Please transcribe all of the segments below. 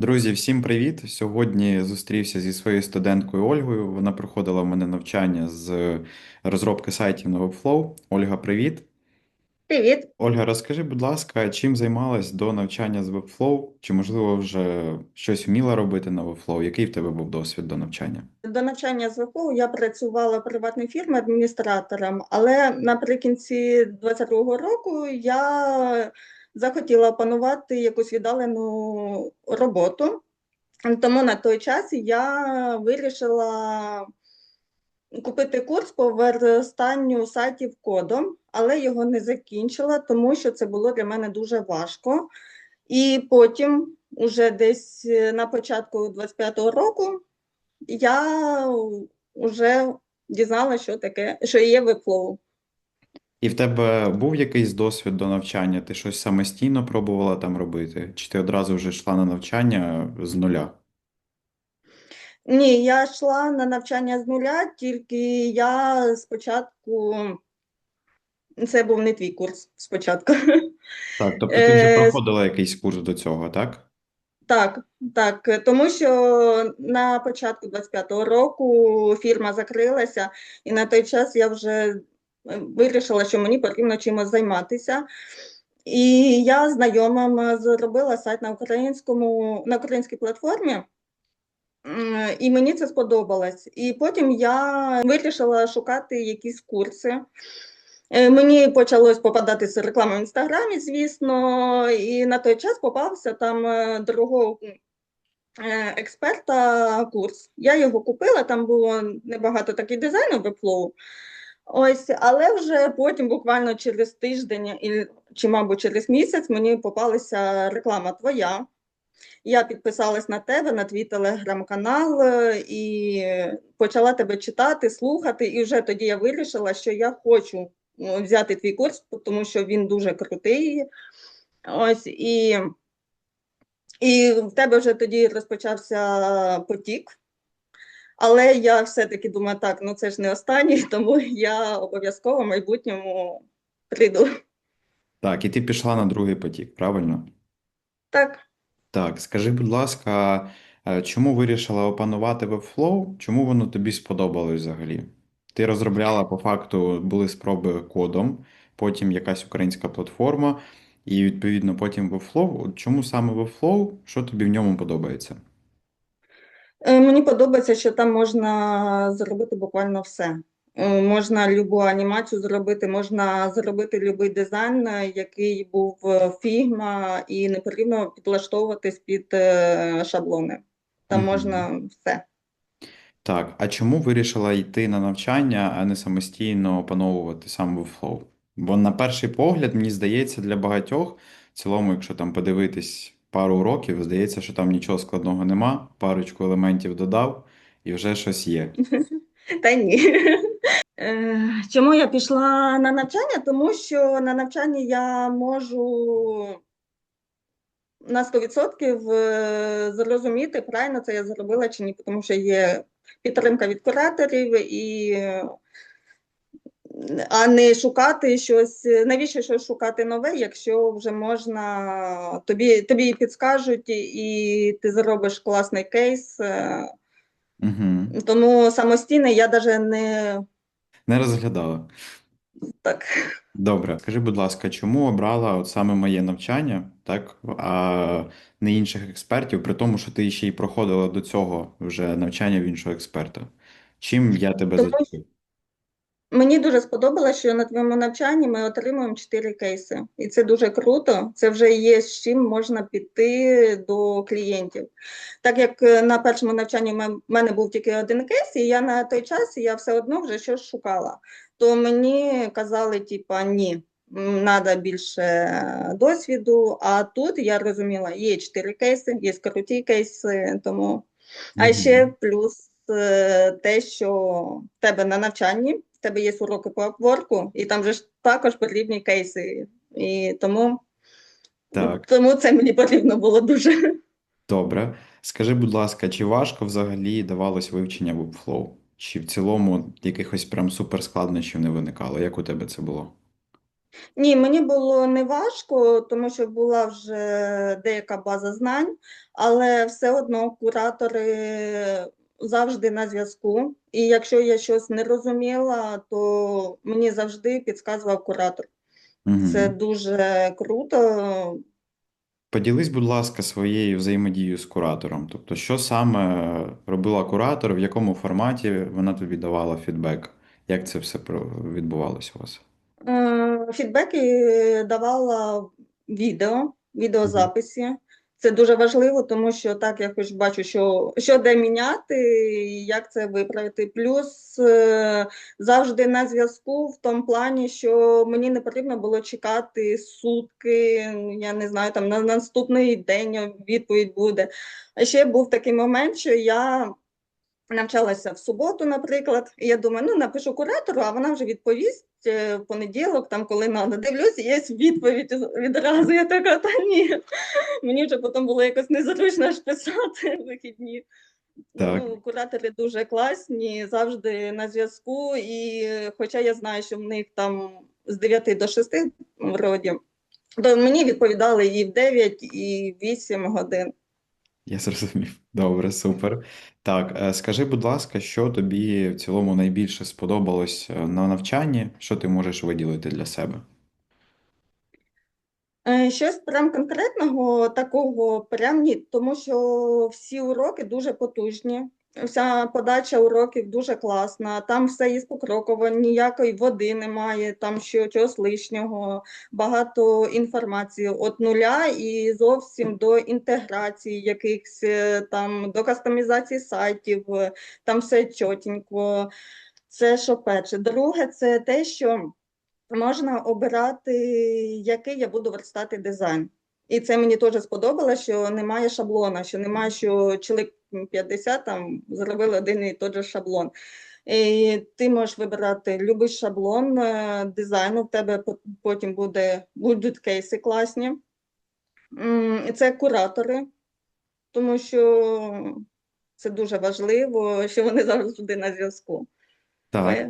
Друзі, всім привіт! Сьогодні зустрівся зі своєю студенткою Ольгою. Вона проходила в мене навчання з розробки сайтів на Webflow. Ольга, привіт! Привіт. Ольга, розкажи, будь ласка, чим займалась до навчання з Webflow? Чи, можливо, вже щось вміла робити на Webflow? Який в тебе був досвід до навчання? До навчання з ВПО я працювала в приватній фірмі адміністратором, але наприкінці 22-го року я захотіла опанувати якусь віддалену роботу. Тому на той час я вирішила купити курс по верстанню сайтів кодом, але його не закінчила, тому що це було для мене дуже важко. І потім, уже десь на початку 25-го року, я вже дізналася, що таке, що є Webflow. І в тебе був якийсь досвід до навчання? Ти щось самостійно пробувала там робити? Чи ти одразу вже йшла на навчання з нуля? Ні, я йшла на навчання з нуля, тільки я спочатку, це був не твій курс спочатку. Так, тобто ти вже Е, проходила якийсь курс до цього, так? Так, так, тому що на початку 25-го року фірма закрилася, і на той час я вже вирішила, що мені потрібно чимось займатися. І я знайомим зробила сайт на українському, на українській платформі, і мені це сподобалось. І потім я вирішила шукати якісь курси. Е, Мені почалось попадатися реклама в інстаграмі, звісно, і на той час попався там е, дорогого е, експерта курс. Я його купила, там було небагато таких дизайнів Webflow. Ось, але вже потім, буквально через тиждень і- чи, мабуть, через місяць мені попалася реклама твоя. Я підписалась на тебе, на твій телеграм-канал е, і почала тебе читати, слухати. І вже тоді я вирішила, що я хочу ну, взяти твій курс, тому що він дуже крутий. Ось і, і в тебе вже тоді розпочався потік. Але я все-таки думаю, так, ну це ж не останній, тому я обов'язково в майбутньому прийду. Так, і ти пішла на другий потік, правильно? Так. Так, скажи, будь ласка, е, чому вирішила опанувати Webflow? Чому воно тобі сподобалось взагалі? Ти розробляла по факту, були спроби кодом, потім якась українська платформа, і відповідно потім Webflow. От Чому саме Webflow? Що тобі в ньому подобається? Е, Мені подобається, що там можна зробити буквально все. Е, Можна любу анімацію зробити, можна зробити будь-який дизайн, е, який був фігма, і не потрібно підлаштовуватись під шаблони. Там можна все. Так, а чому вирішила йти на навчання, а не самостійно опановувати сам Webflow? Бо на перший погляд, мені здається, для багатьох, в цілому, якщо там подивитись пару років, здається, що там нічого складного нема, парочку елементів додав і вже щось є. Та ні. Е, Чому я пішла на навчання? Тому що на навчанні я можу на 100% е, зрозуміти, правильно це я зробила чи ні, тому що є підтримка від кураторів, і, а не шукати щось. Навіщо щось шукати нове, якщо вже можна, тобі, тобі підскажуть, і ти зробиш класний кейс. Угу. Тому самостійно я навіть не Не розглядала. так. Добре, скажи, будь ласка, чому обрала от саме моє навчання, так, а не інших експертів, при тому, що ти ще й проходила до цього вже навчання в іншого експерта? Чим я тебе Тому зацікавив? Мені дуже сподобалося, що на твоєму навчанні ми отримуємо чотири кейси, і це дуже круто. Це вже є з чим можна піти до клієнтів. Так як е, на першому навчанні в мене був тільки один кейс, і я на той час я все одно вже щось шукала. То мені казали, типа, ні, треба більше досвіду. А тут я розуміла, є чотири кейси, є круті кейси, тому. А ще плюс е, те, що в тебе на навчанні, в тебе є уроки по апворку, і там же ж також потрібні кейси. І тому, Так, тому це мені потрібно було дуже. добре. Скажи, будь ласка, чи важко взагалі давалось вивчення Webflow? Чи в цілому якихось прям суперскладнощів не виникало? Як у тебе це було? Ні, мені було не важко, тому що була вже деяка база знань, але все одно куратори завжди на зв'язку. І якщо я щось не розуміла, то мені завжди підказував куратор. Це Угу. дуже круто. Поділись, будь ласка, своєю взаємодією з куратором. Тобто, що саме робила куратор, в якому форматі вона тобі давала фідбек? Як це все відбувалося у вас? Е, Фідбеки давала відео, Мгм. Це дуже важливо, тому що так я хоч бачу, що, що де міняти, і як це виправити. Плюс е, завжди на зв'язку в тому плані, що мені не потрібно було чекати сутки, я не знаю, там на наступний день відповідь буде. А ще був такий момент, що я навчалася в суботу, наприклад, і я думаю, ну напишу куратору, а вона вже відповість в понеділок, там коли надо. Дивлюся, є відповідь відразу. Я така, та ні. Мені вже потім було якось незручно аж писати вихідні. Так. Ну, куратори дуже класні, завжди на зв'язку. І е, хоча я знаю, що в них там з 9 до 6 вроді, то мені відповідали і в 9, і в 8 годин. Я зрозумів. Добре, супер. Так, е, скажи, будь ласка, що тобі в цілому найбільше сподобалось е, на навчанні? Що ти можеш виділити для себе? Е, Щось прям конкретного такого прям ні, тому що всі уроки дуже потужні. Вся подача уроків дуже класна. Там все є покроково, ніякої води немає, там що чогось лишнього, багато інформації від нуля і зовсім до інтеграції якихось е, там до кастомізації сайтів, е, там все чотенько. Це що перше. Друге, це те, що можна обирати, який я буду верстати дизайн. І це мені теж сподобалося, що немає шаблона, що немає, що чоловік 50 там зробили один і той же шаблон. І ти можеш вибирати будь-який шаблон е, дизайну, в тебе потім буде, будуть кейси класні. І це куратори, тому що це дуже важливо, що вони завжди на зв'язку. Так,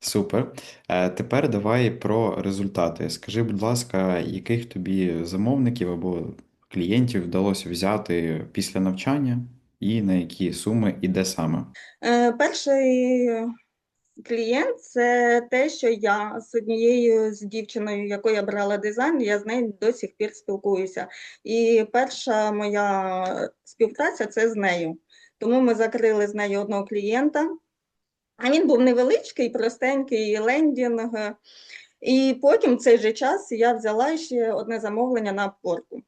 супер. Е, Тепер давай про результати. Скажи, будь ласка, яких тобі замовників або клієнтів вдалося взяти після навчання, і на які суми, і де саме? Е, Перший клієнт це те, що я з однією з дівчиною, якою я брала дизайн, я з нею до сих пір спілкуюся. І перша моя співпраця це з нею. Тому ми закрили з нею одного клієнта. А він був невеличкий, простенький лендінг. І потім в цей же час я взяла ще одне замовлення на Upwork.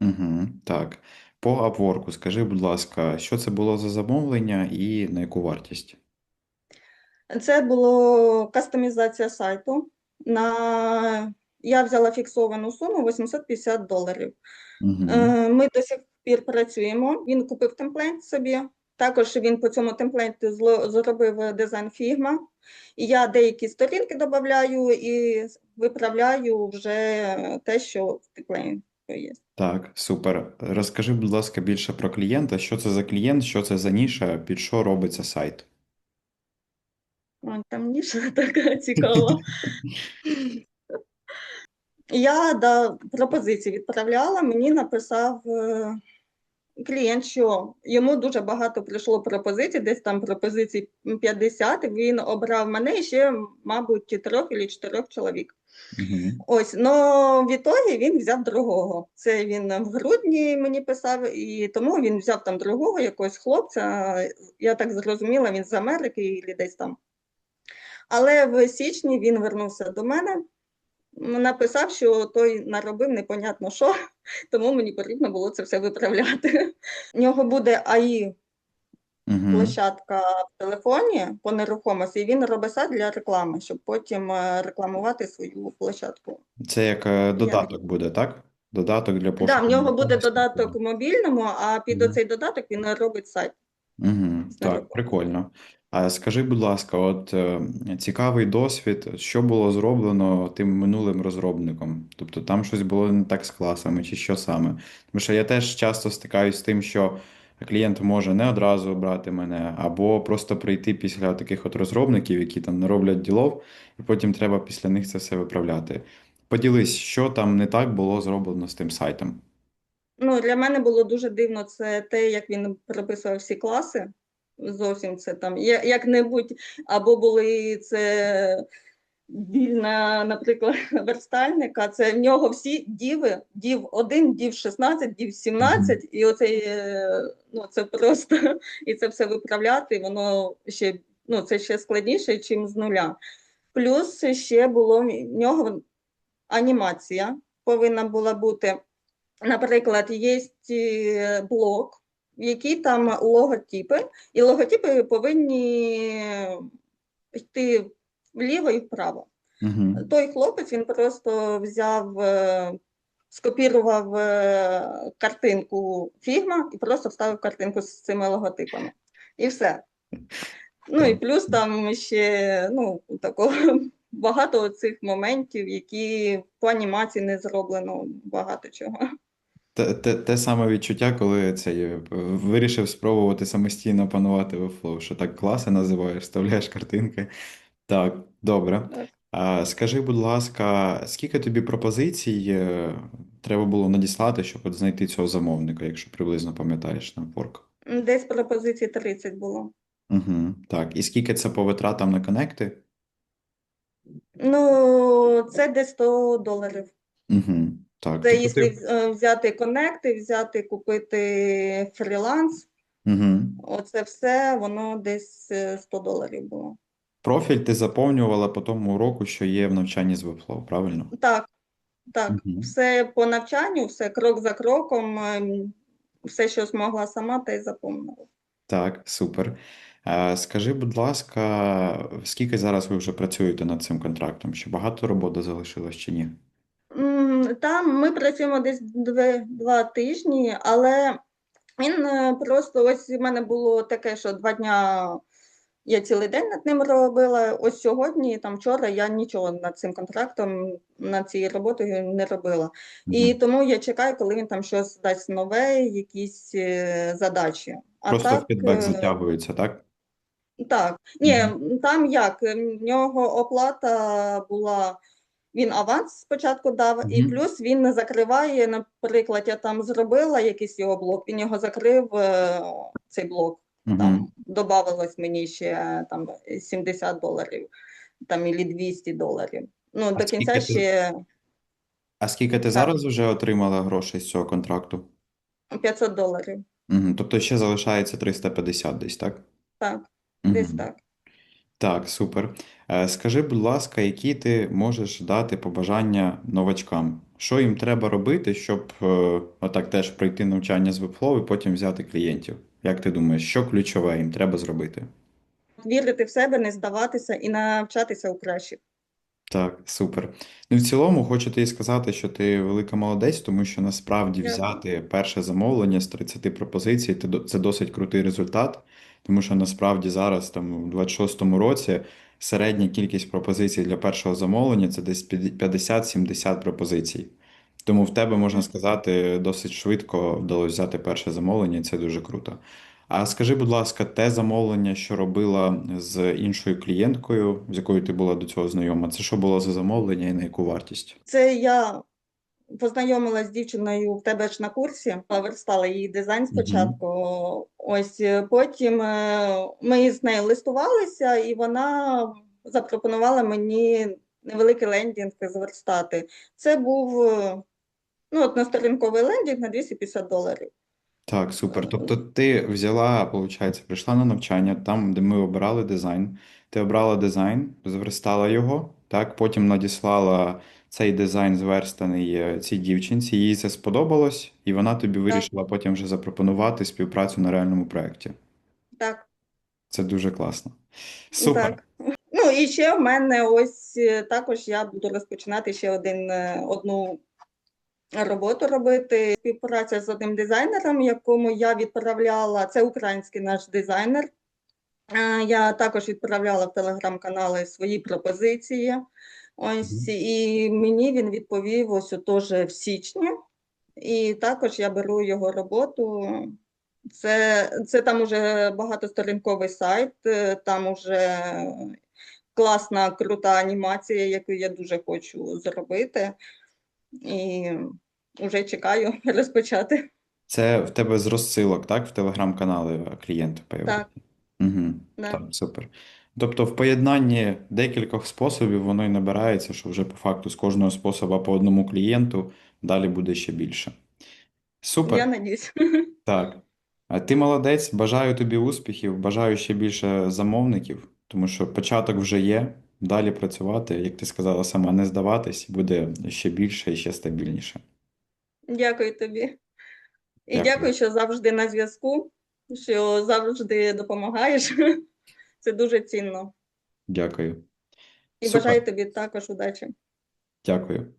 Угу, так. По Upwork, скажи, будь ласка, що це було за замовлення і на яку вартість? Це було кастомізація сайту. На... Я взяла фіксовану суму 850 доларів. Угу. Ми до сих пір працюємо. Він купив темплейт собі. Також він по цьому темплейту зло- зробив дизайн фігма. І я деякі сторінки додаю і виправляю вже те, що в темплейті є. Так, супер. Розкажи, будь ласка, більше про клієнта. Що це за клієнт, що це за ніша, під що робиться сайт? Там ніша така цікава. Я да, пропозиції відправляла, мені написав е, клієнт, що йому дуже багато прийшло пропозицій, десь там пропозицій 50, він обрав мене і ще, мабуть, трьох або чотирьох чоловік. Угу. Ось, но в ітогі він взяв другого. Це він в грудні мені писав, і тому він взяв там другого якогось хлопця. Я так зрозуміла, він з Америки і десь там. Але в січні він вернувся до мене, написав, що той наробив непонятно що, тому мені потрібно було це все виправляти. У нього буде АІ площадка в телефоні по нерухомості, і він робить сайт для реклами, щоб потім е, рекламувати свою площадку. Це як е, додаток буде, так? Додаток для Так, да, в нього буде додаток мобільному, а під Мгм. оцей додаток він робить сайт. Угу, так, прикольно. А скажи, будь ласка, от е, цікавий досвід, що було зроблено тим минулим розробником? Тобто там щось було не так з класами, чи що саме? Тому що я теж часто стикаюсь з тим, що клієнт може не одразу обрати мене, або просто прийти після таких от розробників, які там не роблять ділов, і потім треба після них це все виправляти. Поділись, що там не так було зроблено з тим сайтом. Ну, для мене було дуже дивно це те, як він прописував всі класи. Зовсім це там як-небудь, або були це вільна, наприклад, верстальника. Це в нього всі діви, дів 1, дів 16, дів 17, і оце, е, ну, це просто, і це все виправляти, воно ще, ну, це ще складніше, ніж з нуля. Плюс ще було в нього анімація повинна була бути. Наприклад, є е, блок, який там логотипи, і логотипи повинні йти вліво і вправо. Угу. Той хлопець він просто взяв, е, скопірував е, картинку Фігма і просто вставив картинку з цими логотипами. І все. Ну і плюс там ще ну, такого багато цих моментів, які по анімації не зроблено багато чого. Те, те, те саме відчуття, коли цей, е, вирішив спробувати самостійно опанувати Webflow, що так класи називаєш, вставляєш картинки. Так, добре. Так. А, скажи, будь ласка, скільки тобі пропозицій е, треба було надіслати, щоб от знайти цього замовника, якщо приблизно пам'ятаєш на Upwork? Десь пропозицій 30 було. Угу, так. І скільки це по витратам на коннекти? Ну, це десь 100 доларів. Угу, так. Це якщо ти... е, взяти конекти, взяти, купити фріланс, Угу. оце все, воно десь е, 100 доларів було. Профіль ти заповнювала по тому уроку, що є в навчанні з Webflow, правильно? Так, так, Мгм. все по навчанню, все крок за кроком, ем, все, що змогла сама, те й заповнила. Так, супер. Е, Скажи, будь ласка, скільки зараз ви вже працюєте над цим контрактом? Чи багато роботи залишилось чи ні? Там ми працюємо десь дві, два тижні, але він е, просто ось у мене було таке, що два дня я цілий день над ним робила. Ось сьогодні, там вчора я нічого над цим контрактом, над цією роботою не робила. І тому я чекаю, коли він там щось дасть нове, якісь е, задачі. А Просто так, фідбек е, затягується, так? так, ні, там як, в нього оплата була, він аванс спочатку дав, і плюс він не закриває, наприклад, я там зробила якийсь його блок, він його закрив, е, цей блок, Мгм. там додавалось мені ще там 70 доларів, там, і 200 доларів. Ну, до кінця ти- ще А скільки ти Так. зараз вже отримала грошей з цього контракту? 500 доларів, Угу. Тобто ще залишається 350 десь, так? так, десь так. Так, супер. Е, Скажи, будь ласка, які ти можеш дати побажання новачкам? Що їм треба робити, щоб е, отак теж пройти навчання з Webflow і потім взяти клієнтів? Як ти думаєш, що ключове їм треба зробити? Вірити в себе, не здаватися і навчатися у кращих. Так, супер. Ну, в цілому, хочу тобі сказати, що ти велика молодець, тому що насправді Дякую. взяти перше замовлення з 30 пропозицій ти до- це досить крутий результат, тому що насправді зараз, там, у 26-му році, середня кількість пропозицій для першого замовлення це десь 50-70 пропозицій. Тому в тебе, можна сказати, досить швидко вдалося взяти перше замовлення, і це дуже круто. А скажи, будь ласка, те замовлення, що робила з іншою клієнткою, з якою ти була до цього знайома, це що було за замовлення і на яку вартість? Це я познайомилася з дівчиною в тебе ж на курсі, верстала її дизайн спочатку. Ось е, потім е, ми з нею листувалися, і вона запропонувала мені невеликий лендінг зверстати. Це був е, ну, односторінковий лендінг на 250 доларів. Так, супер. Тобто ти взяла, виходить, прийшла на навчання, там, де ми обирали дизайн. Ти обрала дизайн, зверстала його, так, потім надіслала цей дизайн зверстаний цій дівчинці, їй це сподобалось, і вона тобі вирішила потім вже запропонувати співпрацю на реальному проєкті. Так, Це дуже класно. Супер. так. Ну і ще в мене ось е, також я буду розпочинати ще один, е, одну роботу робити. Співпраця з одним дизайнером, якому я відправляла, це український наш дизайнер. Е, Я також відправляла в телеграм-канали свої пропозиції. Ось і мені він відповів ось теж в січні. І також я беру його роботу. Це, це там уже багатосторінковий сайт, е, там уже класна, крута анімація, яку я дуже хочу зробити. І вже чекаю розпочати. Це в тебе з розсилок, так? В телеграм-канали клієнти появляються? Угу. Да. Так, супер. Тобто в поєднанні декількох способів воно і набирається, що вже по факту з кожного способу по одному клієнту далі буде ще більше. Супер. Я надіюсь. Так. А Ти молодець, бажаю тобі успіхів, бажаю ще більше замовників, тому що початок вже є. Далі працювати, як ти сказала сама, не здаватись, буде ще більше і ще стабільніше. Дякую тобі. І Дякую. дякую, що завжди на зв'язку, що завжди допомагаєш. Це дуже цінно. Дякую. І Супер. бажаю тобі також удачі. Дякую.